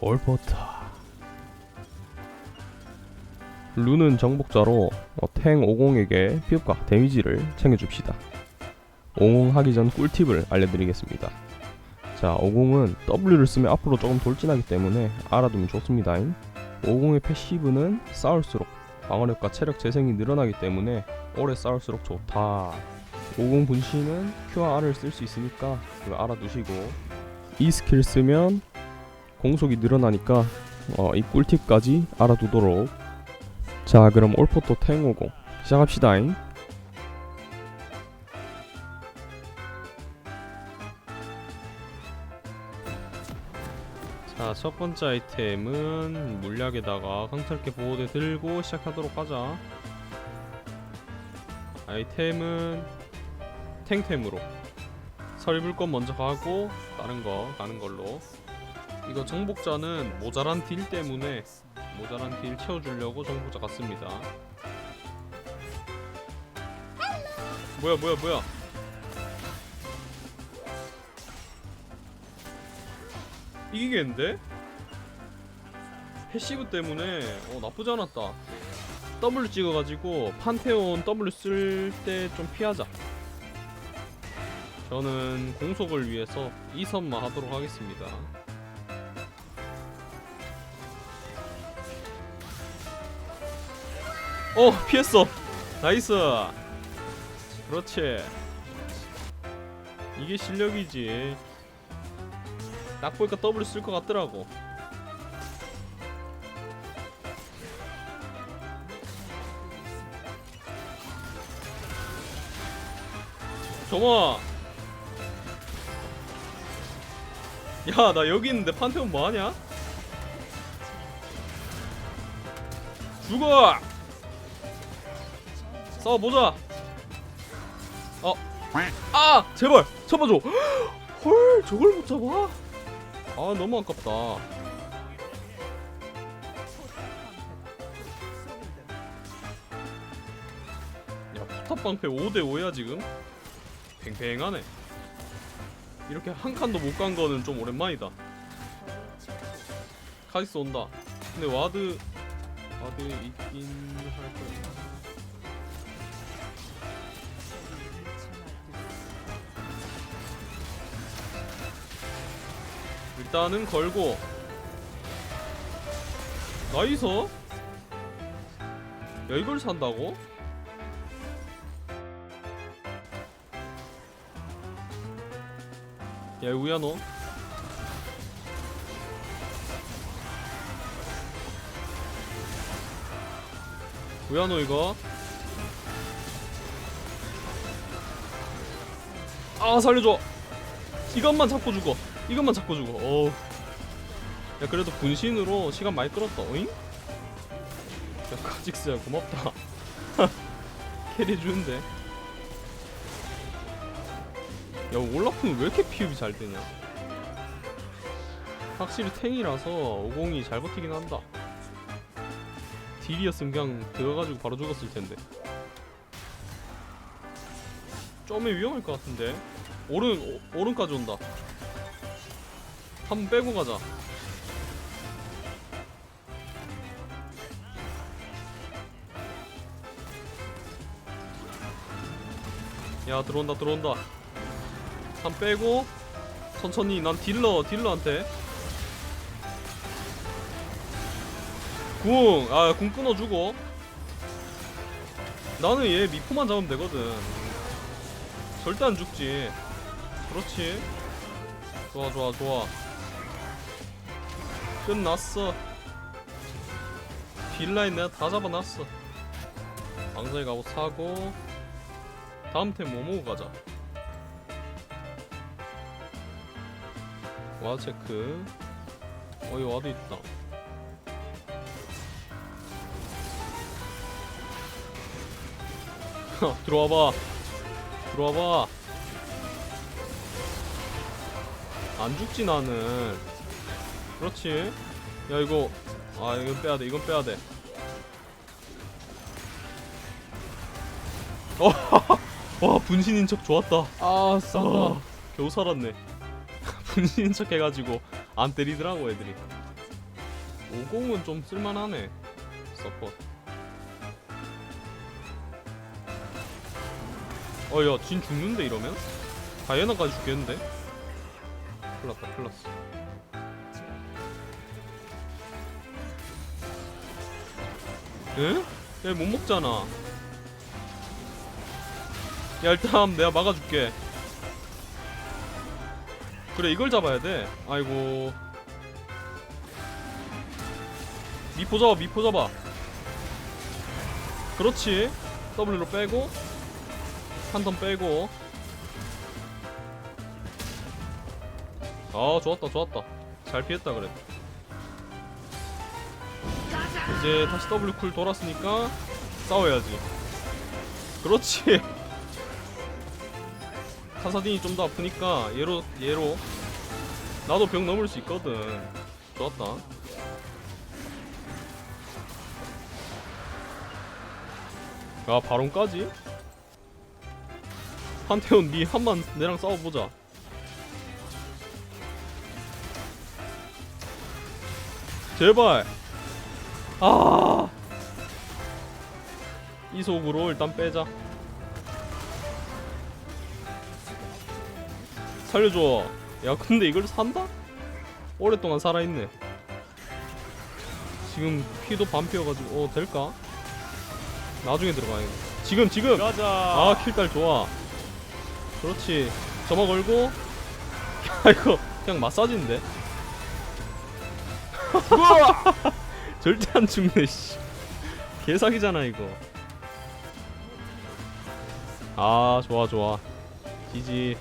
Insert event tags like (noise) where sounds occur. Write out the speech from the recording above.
올포타. 루는 정복자로 어, 탱 50에게 피업과 데미지를 챙겨줍시다. 50 하기 전 꿀팁을 알려드리겠습니다. 자 50은 W를 쓰면 앞으로 조금 돌진하기 때문에 알아두면 좋습니다 50의 패시브는 싸울수록 방어력과 체력 재생이 늘어나기 때문에 오래 싸울수록 좋다. 50 분신은 Q와 R을 쓸 수 있으니까 알아두시고. 이 스킬 쓰면 공속이 늘어나니까 어, 이 꿀팁까지 알아두도록. 자 그럼 올포토 탱오공 시작합시다잉. 자 첫 번째 아이템은 물약에다가 강철계 보호대 들고 시작하도록 하자. 아이템은 탱템으로. 설불꽃 먼저 가고 다른 거 가는 걸로 이거 정복자는 모자란 딜 때문에 모자란 딜 채워주려고 정복자 갔습니다. 뭐야 뭐야 뭐야? 이기겠는데? 패시브 때문에 어 나쁘지 않았다. W 찍어가지고 판테온 W 쓸 때 좀 피하자. 저는 공속을 위해서 이 선만 하도록 하겠습니다. 어 피했어. 나이스. 그렇지. 이게 실력이지. 딱 보니까 W 쓸 것 같더라고. 점아! 야나 여기 있는데 판테온 뭐하냐? 죽어 싸워보자 어. 아! 제발! 잡아줘! (gasps) 헐 저걸 못 잡아? 아 너무 아깝다 야 포탑방패 5대5야 지금? 팽팽하네 이렇게 한 칸도 못 간 거는 좀 오랜만이다 카이스 온다 근데 와드 와드 있긴 할 거야 일단은 걸고. 나이스. 야 이걸 산다고? 야 우야 너. 우야 너 이거. 아 살려줘. 이것만 잡고 죽어 이것만 잡고 죽어 어우. 야 그래도 분신으로 시간 많이 끌었다. 어잉? 야 카직스야 고맙다. (laughs) 캐리 주는데. 야 올라프는 왜 이렇게 피흡이 잘 되냐? 확실히 탱이라서 50이 잘 버티긴 한다. 딜이었으면 그냥 들어가지고 바로 죽었을 텐데. 점에 위험할 것 같은데. 오른 오, 오른까지 온다 한번 빼고 가자 야 들어온다 들어온다 한번 빼고 천천히 난 딜러 딜러한테 궁! 아, 궁 끊어주고. 나는 얘 미포만 잡으면 되거든. 절대 안 죽지. 그렇지. 좋아, 좋아, 좋아. 끝났어. 딜라인 내가 다 잡아놨어. 방사에 가고 사고. 다음 템 뭐 모으고 가자. 와 체크. 어, 여기 와도 있다. 들어와봐 들어와봐 안 죽지 나는 그렇지. 야 이거. 아 이건 빼야돼 이건 빼야돼. 어, (laughs) 와 분신인 척 좋았다. 아 싼다 아, 겨우 살았네. (laughs) 분신인 척 해가지고 안 때리더라고 애들이. 50은 좀 쓸만하네 서폿 어야 진 죽는데 이러면? 다이애나까지 죽겠는데? 큰일 났다 큰일 났어 에? 얘못 먹잖아. 야 일단 내가 막아줄게. 그래 이걸 잡아야 돼. 아이고. 미포 잡아 미포 잡아. 그렇지. W로 빼고 한 턴 빼고. 아 좋았다 좋았다. 잘 피했다 그래 이제 다시 W 쿨 돌았으니까 싸워야지. 그렇지. (laughs) 카사딘이 좀 더 아프니까 얘로 얘로. 나도 벽 넘을 수 있거든. 좋았다. 야 바론까지? 판테온 니 한만 내랑 싸워보자. 제발 아. 이 속으로 일단 빼자. 살려줘. 야 근데 이걸 산다? 오랫동안 살아있네. 지금 피도 반피여가지고 어 될까? 나중에 들어가야 돼 지금 지금! 가자. 아 킬딸 좋아. 그렇지. 점화 걸고. (laughs) 야 이거 그냥 마사지인데 (laughs) 절대 안 죽네 씨. 개사기잖아 이거. 아 좋아 좋아. 지지